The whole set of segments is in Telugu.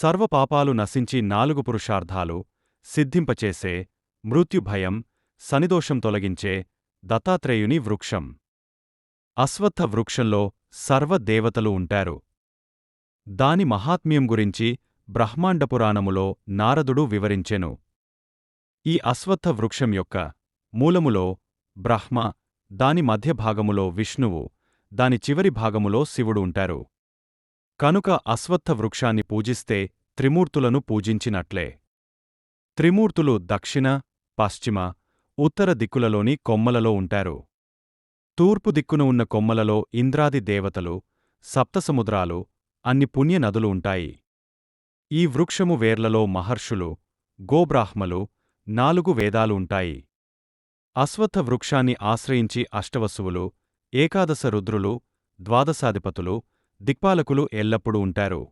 సర్వపాపాలు నశించి నాలుగు పురుషార్థాలు సిద్ధింపచేసే మృత్యుభయం సనిదోషం తొలగించే దత్తాత్రేయుని వృక్షం. అశ్వత్థ వృక్షంలో సర్వదేవతలు ఉంటారు. దాని మహాత్మ్యం గురించి బ్రహ్మాండపురాణములో నారదుడు వివరించెను. ఈ అశ్వత్థ వృక్షం యొక్క మూలములో బ్రహ్మ దాని మధ్యభాగములో విష్ణువు దాని చివరి భాగములో శివుడు ఉంటారు. కనుక అశ్వత్థ వృక్షాన్ని పూజిస్తే త్రిమూర్తులను పూజించినట్లే. త్రిమూర్తులు దక్షిణ పశ్చిమ ఉత్తర దిక్కులలోని కొమ్మలలో ఉంటారు. తూర్పు దిక్కున ఉన్న కొమ్మలలో ఇంద్రాది దేవతలు సప్తసముద్రాలు అన్ని పుణ్యనదులు ఉంటాయి. ఈ వృక్షము వేర్లలో మహర్షులు గోబ్రాహ్మలు నాలుగు వేదాలు ఉంటాయి. అశ్వత్థ వృక్షాన్ని ఆశ్రయించి అష్టవసువులు ఏకాదశ రుద్రులు ద్వాదశాధిపతులు దిక్పాలకులు ఎల్లప్పుడూ ఉంటారు.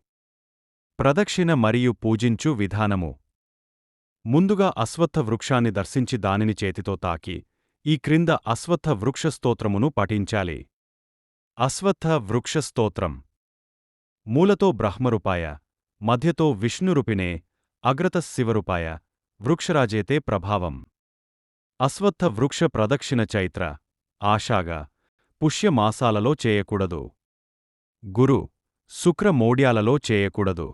ప్రదక్షిణ మరియు పూజించు విధానము. ముందుగా అశ్వత్థ వృక్షాన్ని దర్శించి దానిని చేతితో తాకి ఈ క్రింద అశ్వత్థ వృక్షస్తోత్రమును పఠించాలి. అశ్వత్థ వృక్షస్తోత్రం. మూలతో బ్రహ్మరూపాయ మధ్యతో విష్ణురూపిణే అగ్రత శివరూపాయ వృక్షరాజేతే ప్రభావం. అశ్వత్థ వృక్ష ప్రదక్షిణ చైత్ర ఆషాగా పుష్యమాసాలలో చేయకూడదు. గురు శుక్ర మోడ్యాలలో చేయకూడదు.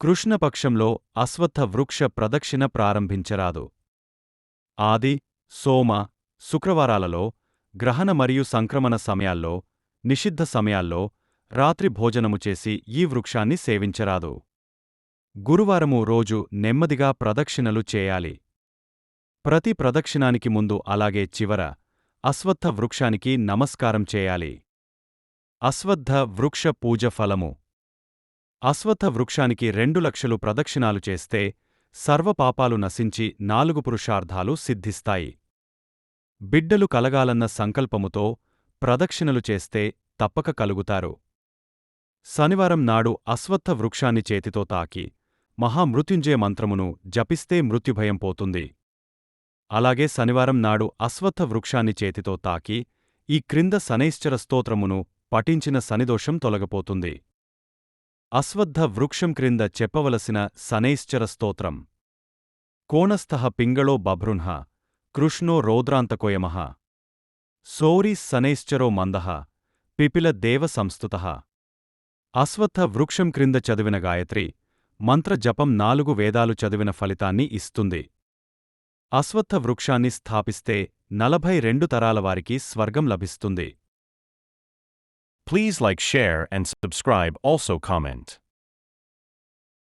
కృష్ణపక్షంలో అశ్వత్థ వృక్ష ప్రదక్షిణ ప్రారంభించరాదు. ఆది సోమ శుక్రవారాలలో గ్రహణ మరియు సంక్రమణ సమయాల్లో నిషిద్ధ సమయాల్లో రాత్రి భోజనము చేసి ఈ వృక్షాన్ని సేవించరాదు. గురువారము రోజు నెమ్మదిగా ప్రదక్షిణలు చేయాలి. ప్రతి ప్రదక్షిణానికి ముందు అలాగే చివర అశ్వత్థ వృక్షానికి నమస్కారం చేయాలి. అశ్వత్థ వృక్ష పూజ ఫలము. అశ్వత్థ వృక్షానికి రెండు లక్షలు ప్రదక్షిణాలు చేస్తే సర్వపాపాలు నశించి నాలుగు పురుషార్థాలు సిద్ధిస్తాయి. బిడ్డలు కలగాలన్న సంకల్పముతో ప్రదక్షిణలు చేస్తే తప్పక కలుగుతారు. శనివారం నాడు అశ్వత్థ వృక్షాన్ని చేతితో తాకి మహామృత్యుంజయ మంత్రమును జపిస్తే మృత్యుభయం పోతుంది. అలాగే శనివారం నాడు అశ్వత్థ వృక్షాన్ని చేతితో తాకి ఈ క్రింద శనైశ్చర స్తోత్రమును పఠించిన శనిదోషం తొలగపోతుంది. అశ్వత్థ వృక్షం క్రింద చెప్పవలసిన శనైశ్చర స్తోత్రం. కోణస్థ పింగళో బభృన్హ కృష్ణో రౌద్రాంతకోయమః. సౌరీ శనైశ్చరో మందః పిపిల దేవ సంస్థుత అశ్వత్థ వృక్షం క్రింద చదివిన గాయత్రి మంత్ర జపం నాలుగు వేదాలు చదివిన ఫలితాన్ని ఇస్తుంది. అశ్వత్థ వృక్షాన్ని స్థాపిస్తే నలభై రెండు తరాల వారికి స్వర్గం లభిస్తుంది. Please like, share, and subscribe. Also comment.